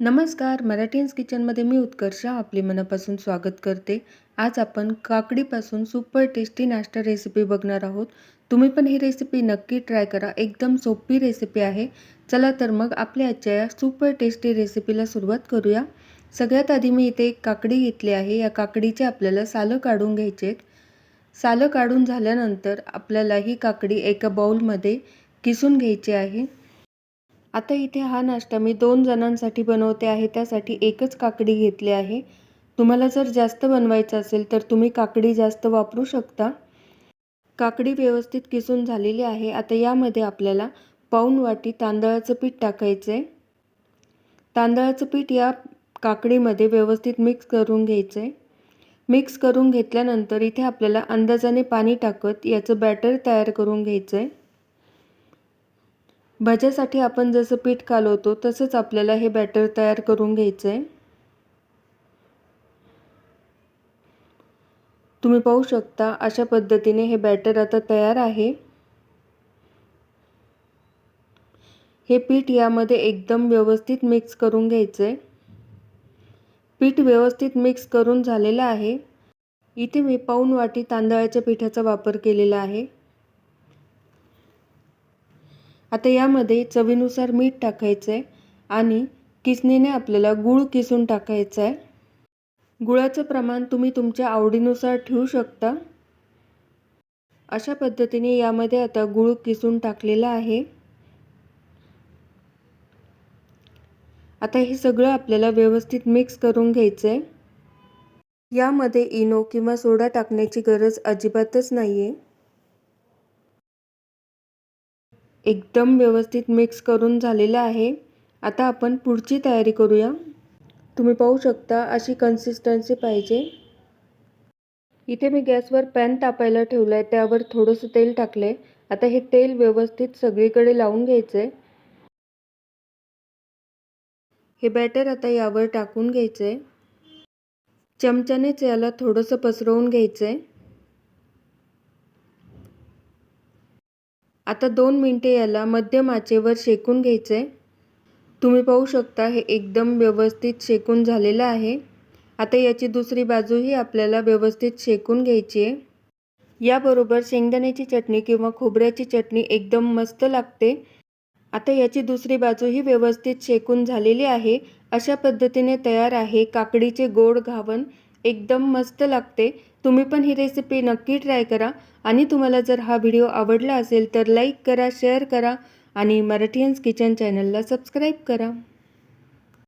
नमस्कार मराठीन्स किचनमध्ये मी उत्कर्षा आपले मनापासून स्वागत करते. आज आपण काकडीपासून सुपर टेस्टी नाश्ता रेसिपी बघणार आहोत. तुम्ही पण ही रेसिपी नक्की ट्राय करा. एकदम सोपी रेसिपी आहे. चला तर मग आपल्या आजच्या या सुपर टेस्टी रेसिपीला सुरुवात करूया. सगळ्यात आधी मी इथे एक काकडी घेतली आहे. या काकडीचे आपल्याला सालं काढून घ्यायचे आहेत. सालं काढून झाल्यानंतर आपल्याला ही काकडी एका बाउलमध्ये किसून घ्यायची आहे. आता इथे हा नाश्ता मी दोन जणांसाठी बनवते आहे त्यासाठी एकच काकडी घेतली आहे. तुम्हाला जर जास्त बनवायचं असेल तर तुम्ही काकडी जास्त वापरू शकता. काकडी व्यवस्थित किसून झालेली आहे. आता यामध्ये आपल्याला पाऊण वाटी तांदळाचं पीठ टाकायचं आहे तांदळाचं पीठ या काकडीमध्ये व्यवस्थित मिक्स करून घ्यायचं आहे मिक्स करून घेतल्यानंतर इथे आपल्याला अंदाजाने पाणी टाकत याचं बॅटर तयार करून घ्यायचं आहे भज्यासाठी आपण जसं पीठ कालवतो तसंच आपल्याला हे बॅटर तयार करून घ्यायचं आहे तुम्ही पाहू शकता अशा पद्धतीने हे बॅटर आता तयार आहे. हे पीठ यामध्ये एकदम व्यवस्थित मिक्स करून घ्यायचं आहे पीठ व्यवस्थित मिक्स करून झालेलं आहे. इथे मी पाऊन वाटी तांदळाच्या पिठाचा वापर केलेला आहे. आता यामध्ये चवीनुसार मीठ टाकायचं आहे आणि किसणीने आपल्याला गूळ किसून टाकायचं आहे गुळाचं प्रमाण तुम्ही तुमच्या आवडीनुसार ठेवू शकता. अशा पद्धतीने यामध्ये आता गूळ किसून टाकलेला आहे. आता हे सगळं आपल्याला व्यवस्थित मिक्स करून घ्यायचं आहे यामध्ये इनो किंवा सोडा टाकण्याची गरज अजिबातच नाही आहे एकदम व्यवस्थित मिक्स करून झालेलं आहे. आता आपण पुढची तयारी करूया. तुम्ही पाहू शकता अशी कन्सिस्टन्सी पाहिजे. इथे मी गॅसवर पॅन तापायला ठेवलं आहे त्यावर थोडंसं तेल टाकलं आहे आता हे तेल व्यवस्थित सगळीकडे लावून घ्यायचं आहे हे बॅटर आता यावर टाकून घ्यायचं आहे चमच्यानेच याला थोडंसं पसरवून घ्यायचं आहे आता दोन मिनटे याला मध्यम आचेवर शेकून घ्यायचं. आहे तुम्ही पाहू शकता हे एकदम व्यवस्थित शेकून झालेलं आहे. आता याची दुसरी बाजूही आपल्याला व्यवस्थित शेकून घ्यायची आहे. याबरोबर शेंगदाण्याची चटणी किंवा खोबऱ्याची चटणी एकदम मस्त लागते. आता याची दुसरी बाजूही व्यवस्थित शेकून झालेली आहे. अशा पद्धतीने तयार आहे काकडीचे गोड घावन. एकदम मस्त लागते. तुम्ही पण ही रेसिपी नक्की ट्राय करा. आणि तुम्हाला जर हा व्हिडिओ आवडला असेल तर लाईक करा शेअर करा आणि मराठीयन्स किचन चॅनलला सबस्क्राईब करा.